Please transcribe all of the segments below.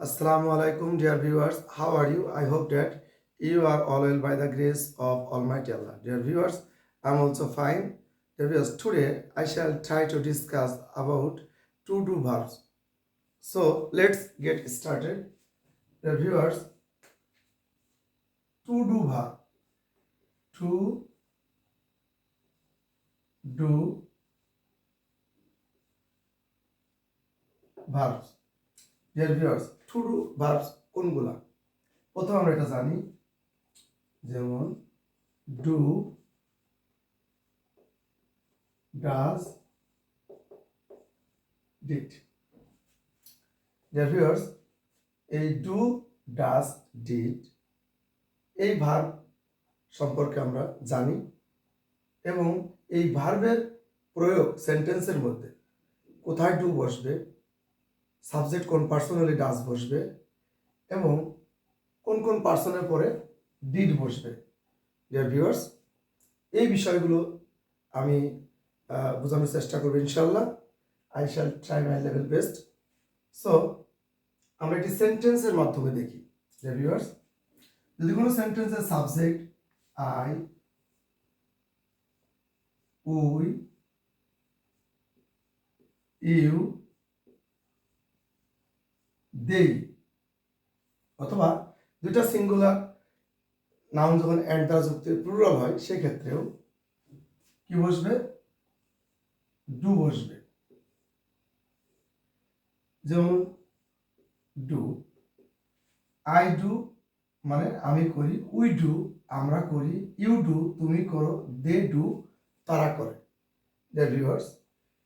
Assalamu alaikum, dear viewers. How are you? I hope that you are all well by the grace of Almighty Allah. Dear viewers, I'm also fine. Dear viewers, today I shall try to discuss about to do verbs. So let's get started. Dear viewers, to do verb. To do verbs. Dear viewers do verbs কোনগুলা? প্রথমে আমরা এটা জানি, যেমন do does did dear viewers এই do does did এই verb সম্পর্কে আমরা জানি, এবং এই ভার্বের প্রয়োগ সেন্টেন্সের মধ্যে কোথায় ডু বসবে সাবজেক্ট কোন পার্সোনালি ডাস বসবে এবং কোন কোন পার্সনের পরে ডিড বসবে। ডিয়ার ভিউয়ার্স এই বিষয়গুলো আমি বোঝানোর চেষ্টা করব ইনশাল্লাহ I shall try my level best so আমরা একটি সেন্টেন্সের মাধ্যমে দেখি। ডিয়ার ভিউয়ার্স যদি কোনো সেন্টেন্সের সাবজেক্ট আই উই ইউ দেই। অথবা দুইটা সিঙ্গুলার নাউন যখন অ্যান্ড দ্বারা যুক্ত প্লুরাল হয়, সেক্ষেত্রেও কি বসবে? ডু বসবে। যেমন ডু আই ডু মানে আমি করি উই ডু আমরা করি ইউ ডু তুমি করো দে ডু তারা করে। দে ভিউয়ার্স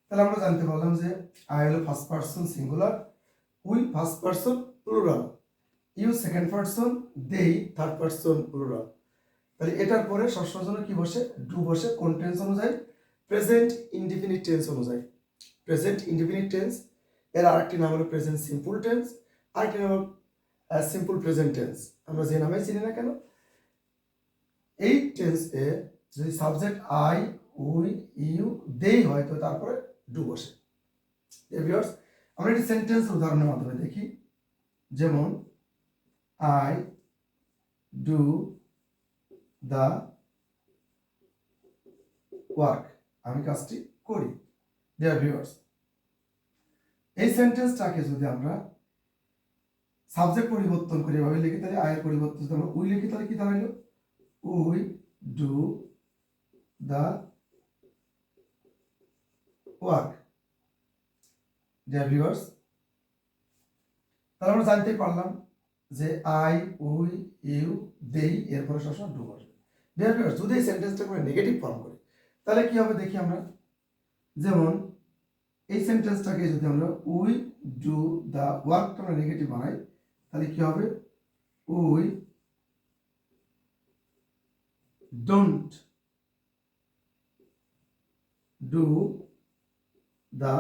তাহলে আমরা জানতে পারলাম যে আই হলো first person singular we first person plural, you second person, they third person plural. তাহলে এটার পরে সবসময় জন্য কি বসে? ডু বসে, কোন টেন্স অনুযায়ী? প্রেজেন্ট ইনডিফিনিট টেন্স অনুযায়ী। প্রেজেন্ট ইনডিফিনিট টেন্স, এর আরেকটি নাম হলো প্রেজেন্ট সিম্পল টেন্স, আরেকটি নাম সিম্পল প্রেজেন্ট টেন্স। আমরা যে নামে চিনি না কেন? এই টেন্স এ যদি সাবজেক্ট আই, উই, ইউ, দেই হয়, তো তারপরে ডু বসে। ভিউয়ার্স আমরা একটি সেন্টেন্স উদাহরণের মাধ্যমে দেখি। যেমন আই ডু দ্য ওয়ার্ক আমি কাজটি করি। ডিয়ার ভিউয়ার্স এই সেন্টেন্সটাকে যদি আমরা সাবজেক্ট পরিবর্তন করে, এভাবে লিখি, তাহলে আয়ের পরিবর্তন আমরা উই লিখি, তাহলে কি দাঁড়াইলো? We do the work dear viewers তাহলে আমরা জানতেই পারলাম যে আই, উই, ইউ, দেই, এরপরে সবসময় ডু বসবে ডিয়ার ভিউয়ার্স যদি এই সেন্টেন্সটা করে নেগেটিভ ফর্ম করি, তাহলে কি হবে দেখি আমরা? যেমন, এই সেন্টেন্সটাকে যদি আমরা উই ডু দ্য ওয়ার্কটা আমরা নেগেটিভ বানাই, তাহলে কি হবে? We don't do the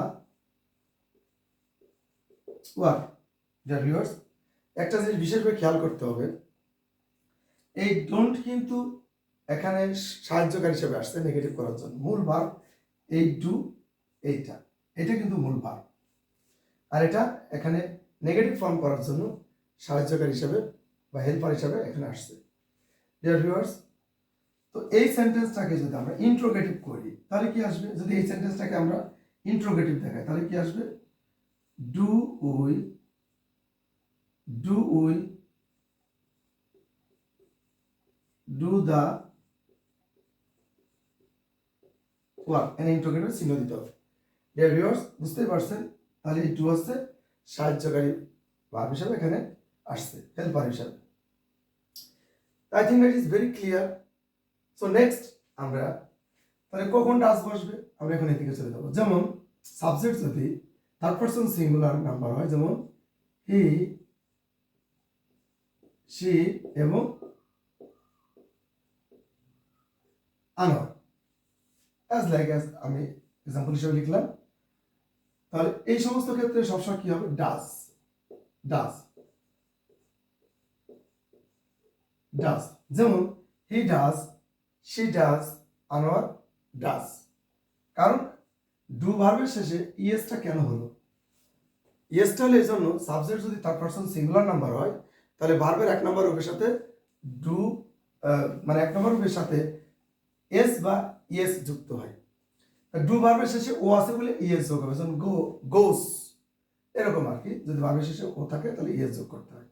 work dear viewers একটা জিনিস বিশেষভাবে খেয়াল করতে হবে। এই ডোন্ট কিন্তু এখানে সাহায্যকারী হিসেবে আসছে নেগেটিভ করার জন্য। মূল ভার এই ডু এইটা। এটা কিন্তু মূল ভার আর এটা এখানে নেগেটিভ ফর্ম করার জন্য সাহায্যকারী হিসেবে বা হেল্পার হিসেবে এখানে আসছে। ডিয়ার ভিউয়ার্স তো এই সেন্টেন্সটাকে যদি আমরা ইন্ট্রোগেটিভ করি, তাহলে কি আসবে? যদি এই সেন্টেন্সটাকে আমরা ইন্ট্রোগেটিভ দেখাই, তাহলে কি আসবে? Do we do we do the work an interrogative চিহ্ন দিতে হবে। ডিয়ার ভিউয়ার্স বুঝতেই পারছেন? তাহলে এই ডু আসছে সাহায্যকারী ভাব হিসাবে এখানে আসছে হেল্পার হিসাবে। I think that is very clear so next আমরা, তাহলে কখন ডাস বসবে? আমরা এখন এদিকে চলে যাব। যেমন সাবজেক্ট যদি থার্ড পার্সন সিঙ্গুলার নাম্বার হয়, যেমন হি সি এবং আনোয়ার অ্যাজ লাইক অ্যাজ আমি এক্সাম্পল হিসেবে লিখলাম। তাহলে এই সমস্ত ক্ষেত্রে সবসময় কি হবে? ডাস ডাস ডাস যেমন he does she does Anwar does কারণ ডু ভার্বের শেষে ইএসটা কেন হলো? ইয়েসটা হলে এই জন্য সাবজেক্ট যদি থার্ড পার্সন সিঙ্গুলার নাম্বার হয়, তাহলে ভার্বের এক নম্বর রূপের সাথে ডু মানে এক নম্বর রূপের সাথে এস বা ইয়েস যুক্ত হয়। ডু ভার্বের শেষে ও আছে বলে ইয়েস যোগ হবে। যেমন গো গোস এরকম আর কি। যদি ভার্বের শেষে ও থাকে, তাহলে ইয়েস যোগ করতে হয়।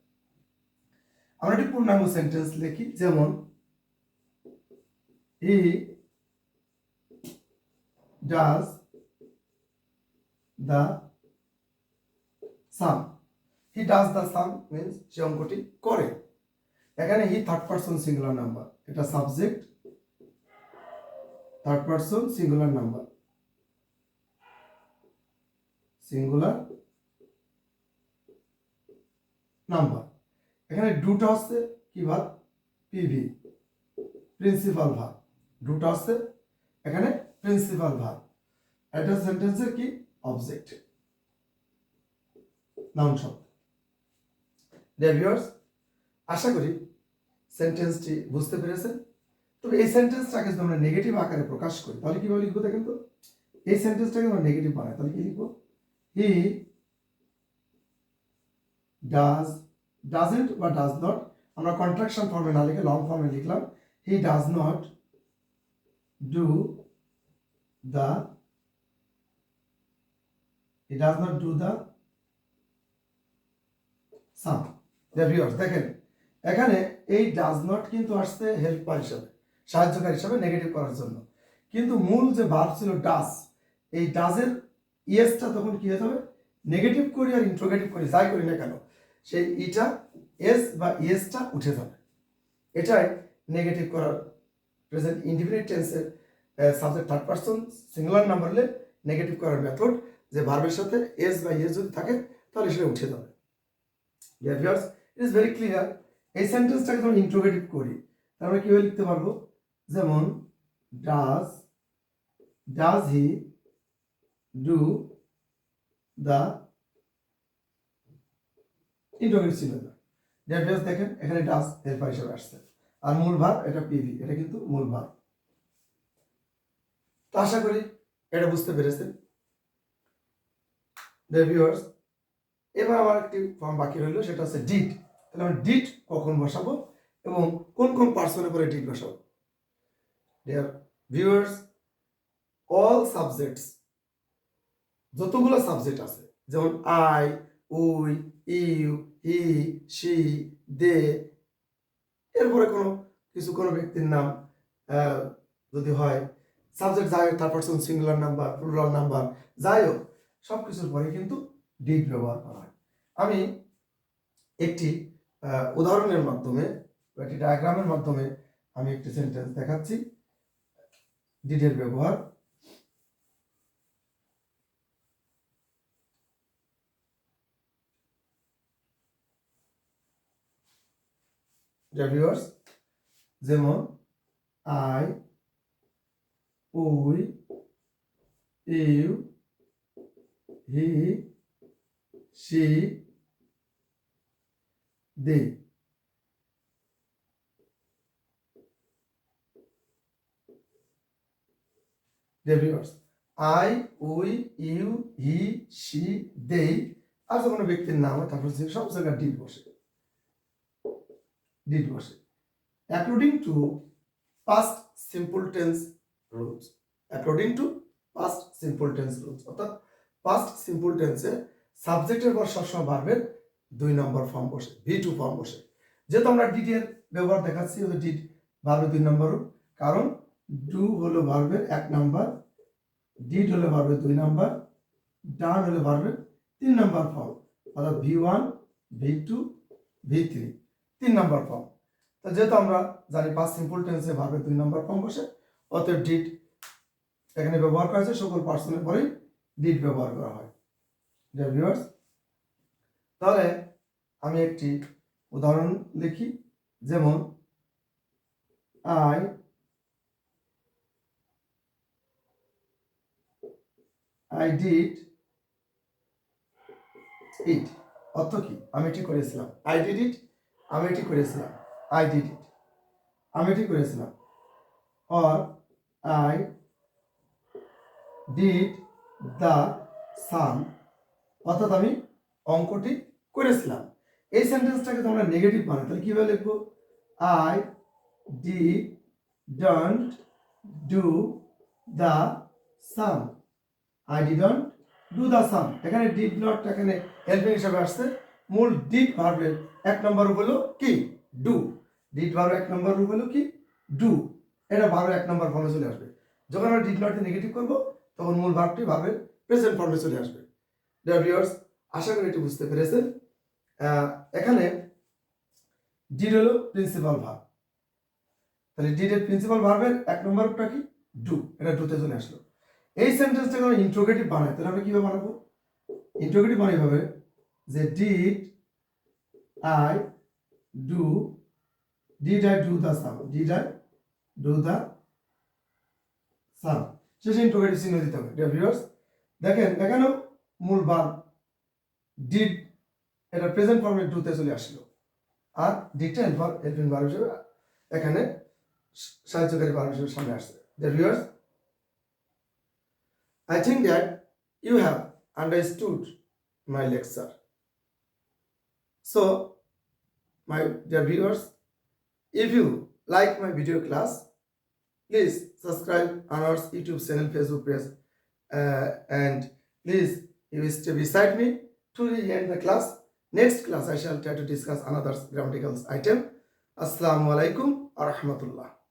আমরা একটি পূর্ণাঙ্গ সেন্টেন্স লিখি, যেমন he does the sum. He does the sum means সে অঙ্কটি করে। এখানে he third person singular number এটা subject third person singular number singular number এখানে ডুটা হচ্ছে কি ভাব পিভি প্রিন্সিপাল ভাব ডুটা হচ্ছে এখানে প্রিন্সিপাল ভাব এটা সেন্টেন্সের কি? অবজেক্ট নাউন শব্দ। ডিয়ার ভিউয়ার্স আশা করি সেন্টেন্সটি বুঝতে পেরেছেন। তবে এই সেন্টেন্সটাকে যদি আমরা নেগেটিভ আকারে প্রকাশ করি, তাহলে কীভাবে লিখব দেখেন তো? এই সেন্টেন্সটাকে আমরা নেগেটিভ বানাই, তাহলে কি লিখব? হি ডাজ ডাজেন্ট বা ডাজ নট আমরা কন্ট্রাকশন ফর্মে না লিখে লং ফর্মে লিখলাম। He does not do the he does not do the sum দেখেন, এখানে এই ডাজ নট কিন্তু আসছে হেল্পার হিসাবে, সাহায্যকারী হিসাবে নেগেটিভ করার জন্য। কিন্তু মূল যে ভার্ব ছিল ডাস এই ডাজের ইয়েসটা তখন কি হতে হবে নেগেটিভ করি আর ইন্ট্রোগেটিভ করি, যাই করি না কেন, সেই ইটা এস বা ইয়েসটা উঠে যাবে। এটাই নেগেটিভ করার প্রেজেন্ট ইন্ডিপেন্ডেন্ট টেন্সের subject third person singular number negative করার মেথড যে ভার্বের সাথে এস বা ইয়েস যদি থাকে, তাহলে সেটা উঠে যাবে। Dear viewers it is very clear এই সেন্টেন্সটাকে যখন ইন্ট্রোগেটিভ করি তাহলে কীভাবে লিখতে পারব? যেমন does does he do the interrogative ছিল না ডিয়ার ভিউয়ার্স দেখেন, এখানে ডাজ হেল্পার হিসেবে আসছে। আর মূল ভাব এটা পিভি এটা কিন্তু মূল ভাব তো আশা করি এটা বুঝতে পেরেছেন। ডিয়ার ভিউয়ার্স এবার আমার একটি ফর্ম বাকি রইল, সেটা হচ্ছে ডিট তাহলে আমি ডিট কখন বসাবো এবং কোন কোন পার্সনের পরে ডিট বসাবো? ডিয়ার ভিউয়ার্স অল সাবজেক্টস যতগুলো সাবজেক্ট আছে, যেমন I we you he she they এরপরে কোনো, কিছু কোনো ব্যক্তির নাম যদি হয় সাবজেক্ট যাই হোক, তার person singular number plural number যাই হোক সব কিছুর পরে কিন্তু ডিট ব্যবহার করা হয়। আমি একটি উদাহরণের মাধ্যমে একটি ডায়াগ্রামের মাধ্যমে আমি একটি সেন্টেন্স দেখাচ্ছি। ডিটের ব্যবহার। যেমন I we, you, he she they viewers I we you he she they আর যে ব্যক্তির নাম হয়, তারপর সে সব জায়গায় ডিট বসে। ডিট বসে। According to past simple tense rules according to past simple tense rules অর্থাৎ পাস্ট সিম্পল টেন্সে সাবজেক্টের পর সবসময় ভার্বের দুই নম্বর ফর্ম বসে ভি টু ফর্ম বসে। যেহেতু আমরা ডিটের ব্যবহার দেখাচ্ছি, ওই ডিট ভার্বের দুই নম্বর কারণ ডু হলো ভার্বের এক নাম্বার ডিড হলো ভার্বের দুই নাম্বার ডান হলো ভার্বের তিন নাম্বার ফর্ম অর্থাৎ V one V two V three তিন নাম্বার ফর্ম তো যেহেতু আমরা জানি পাঁচ সিম্পল টেন্সে ভার্বের দুই নাম্বার ফর্ম বসে, অতএব ডিড এখানে ব্যবহার করা হয়েছে, সকল পার্সনের পরেই ডিড ব্যবহার করা হয়। ভিউয়ার্স তাহলে আমি একটি উদাহরণ লিখি, যেমন আই আই ডিড ইট অর্থ কি? আমি এটি করেছিলাম। আই ডিড ইট আমি এটি করেছিলাম। আই ডিড ইট আমি এটি করেছিলাম। Or I did the sum অর্থাৎ আমি অঙ্কটি করেছিলাম। এই সেন্টেন্সটাকে তোমরা নেগেটিভ বানাই, তাহলে কীভাবে লিখব? I didn't do the sum I didn't do the sum এখানে ডিড নট এখানে হেল্পিং হিসাবে আসছে। মূল ডিড ভার্বের এক নম্বর হলো কি? ডু ডিড ভার্বের এক নম্বর হলো কি? ডু এটা ভার্বের এক নম্বর ফর্মে চলে আসবে। যখন আমরা ডিড নটকে নেগেটিভ করব, তখন মূল ভার্বটি ভার্বের প্রেজেন্ট ফর্মে চলে আসবে। ডিয়ার ভিউয়ার্স আশা করি এটি বুঝতে পেরেছেন। এখানে ডিড হলো প্রিন্সিপাল ভার্ব তাহলে ডিডের প্রিন্সিপাল ভার্বের এক নম্বরটা কি? ডু এটা ডুতে চলে আসলো। এই সেন্টেন্সটাকে আমরা ইন্ট্রোগেটিভ বানাই তাহলে আমরা কীভাবে বানাবো? ইন্ট্রোগেটিভ বানাই ভাবে যে did I do did I do the sum did I do the sum শেষে ইন্ট্রোগেটিভ চিহ্ন দিতে হবে। ভিউয়ার্স দেখেন, এখানেও মূল বার ডিড এটা প্রেজেন্ট ফর্মে ডুতে চলে আসলো। আর ডিটা হেল্পার এলভিন বার হিসেবে এখানে সাহায্যকারী বার হিসেবে সামনে আসছে। The viewers I think that you have understood my lecture so my dear viewers if you like my video class please subscribe honours YouTube channel Facebook page and please you stay beside me to the end the class. Next class, I shall try to discuss another grammatical item. Assalamu alaikum wa rahmatullah.